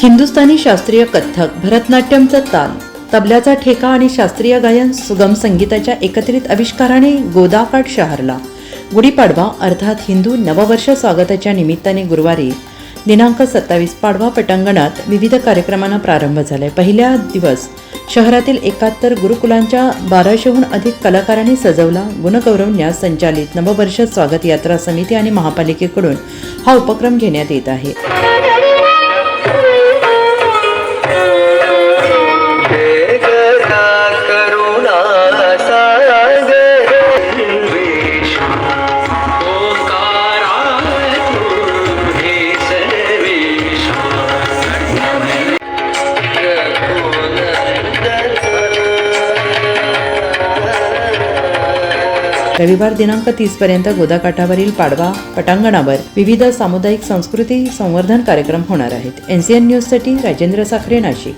हिंदुस्थानी शास्त्रीय कथ्थक भरतनाट्यमचा ताल तबल्याचा ठेका आणि शास्त्रीय गायन सुगम संगीताच्या एकत्रित आविष्काराने गोदाकाठ शहरला. गुढीपाडवा अर्थात हिंदू नववर्ष स्वागताच्या निमित्ताने गुरुवारी दिनांक सत्तावीस पाडवा पटांगणात विविध कार्यक्रमांना प्रारंभ झालाय. पहिल्या दिवस शहरातील एकाहत्तर गुरुकुलांच्या बाराशेहून अधिक कलाकारांनी सजवला गुणगौरव न्यास संचालित नववर्ष स्वागत यात्रा समिती आणि महापालिकेकडून हा उपक्रम घेण्यात येत आहे. रविवार दिनांक तीस पर्यंत गोदाकाठावरील पाडवा पटांगणावर विविध सामुदायिक संस्कृती संवर्धन कार्यक्रम होणार आहेत. एनसीएन न्यूजसाठी राजेंद्र साखरे नाशिक.